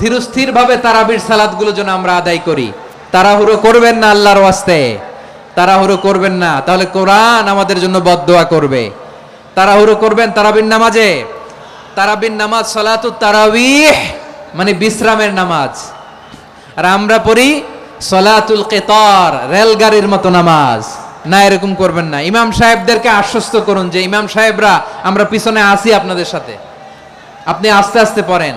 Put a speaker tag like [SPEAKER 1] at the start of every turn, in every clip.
[SPEAKER 1] ধীরস্থির ভাবে তারাবির সালাদগুলো যেন আমরা আদায় করি। তাড়াহুড়ো করবেন না আল্লাহর ওয়াস্তে। তাড়াহুড়ো করবেন না। তাহলে কোরআন আমাদের জন্য বদদোয়া করবে। তাড়াহুড়ো করবেন তারাবির নামাজে। তারাবির নামাজ সলাতু তারাবিহ মানে বিশ্রামের নামাজ। আর আমরা পড়ি সলাতুল কেতর, রেলগাড়ির মতো নামাজ। না, এরকম করবেন না। ইমাম সাহেবদেরকে আশ্বস্ত করুন যে, ইমাম সাহেবরা, আমরা পিছনে আসি আপনাদের সাথে। আপনি আস্তে আস্তে পড়েন।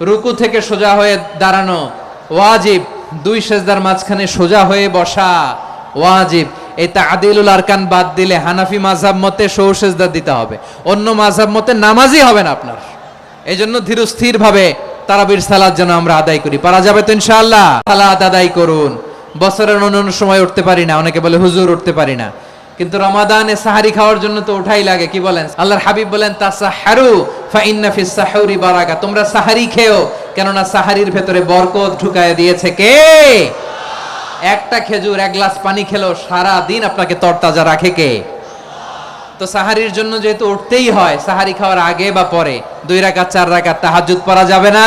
[SPEAKER 1] রুকু থেকে সোজা হয়ে দাঁড়ানো। ওয়াজিব, দুই সেজদার মাঝখানে সোজা হয়ে বসা। ওয়াজিব, এই তাদিলুল আরকান বাদ দিলে হানাফি মাঝহাব মতে সৌ সেজদা দিতে হবে। অন্য মাঝহাব মতে নামাজই হবে না আপনার। এই জন্য ধীরস্থির ভাবে তারাবির সালাদ যেন আমরা আদায় করি। পারা যাবে তো ইনশাআল্লাহ। সালাদ আদায় করুন। বছরের অন্য সময় উঠতে পারি না। অনেকে বলে হুজুর উঠতে পারি না। কিন্তু রমাদানে সাহারি খাওয়ার জন্য তো উঠাই লাগে, কি বলেন? আল্লাহর হাবিব বলেন, তাসাহারু ফা ইন্না ফিস সাহুরি বারাকা। তোমরা সাহারি খেও, কেননা সাহারির ভেতরে বরকত ঢুকায় দিয়েছে কে? একটা খেজুর, এক গ্লাস পানি খেলো সারা দিন আপনাকে তরতাজা রাখে কে? তো সাহারির জন্য যেহেতু উঠতেই হয়, সাহারি খাওয়ার আগে বা পরে, দুই রাকাত, চার রাকাত তাহাজ্জুদ পড়া যাবে না?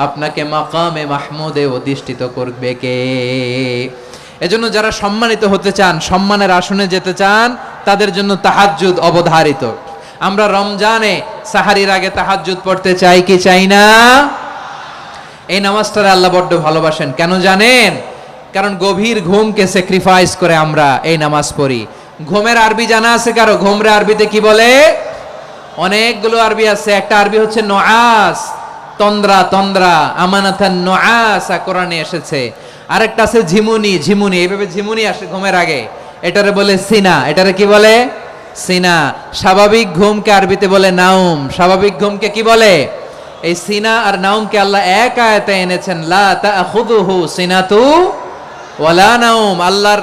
[SPEAKER 1] আপনাকে মাকামে মাহমুদে অধিষ্ঠিত করবে কে? এজন্য যারা সম্মানিত হতে চান, সম্মানের আসনে যেতে চান, তাদের জন্য তাহাজ্জুদ অবধারিত। আমরা রমজানে সাহারির আগে তাহাজ্জুদ পড়তে চাই কি চাই না? এই নামাজটারে আল্লাহ বড্ড ভালোবাসেন। কেন জানেন? কারণ গভীর ঘুমকে স্যাক্রিফাইস করে আমরা এই নামাজ পড়ি। ঘুমের আরবি জানা আছে কারও? ঘুমরে আরবিতে কি বলে? অনেকগুলো আরবি আছে। একটা আরবি হচ্ছে নোয়াস। তন্দ্রা তন্দ্রা আমানাথান নোয়াস কোরআনে এসেছে। আরেকটা আছে ঝিমুনি ঝিমুনি, এইভাবে ঝিমুনি আসে ঘুমের আগে। এটারে বলে সিনা, এটারে কি বলে? সিনা। স্বাভাবিক ঘুমকে আরবিতে বলে নাউম স্বাভাবিক ঘুমকে কি বলে? এই সিনা আর নাউমকে আল্লাহ এক আয়াতে এনেছেন, লা তাখুদুহু সিনাতু ওয়ালা নাউম আল্লাহর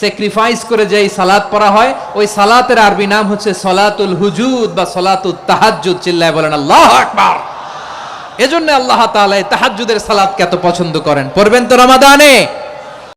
[SPEAKER 1] স্যাক্রিফাইস করে যে সালাত পড়া হয়, ওই সালাতের আরবি নাম হচ্ছে সলাতুল হুজুদ বা সলাতুল তাহাজুদ চিল্লায় বলেন, আল্লাহ আকবার! এজন্য আল্লাহ এই তাহাজ্জুদের সালাতকে এত পছন্দ করেন। পড়বেন তো রমাদানে?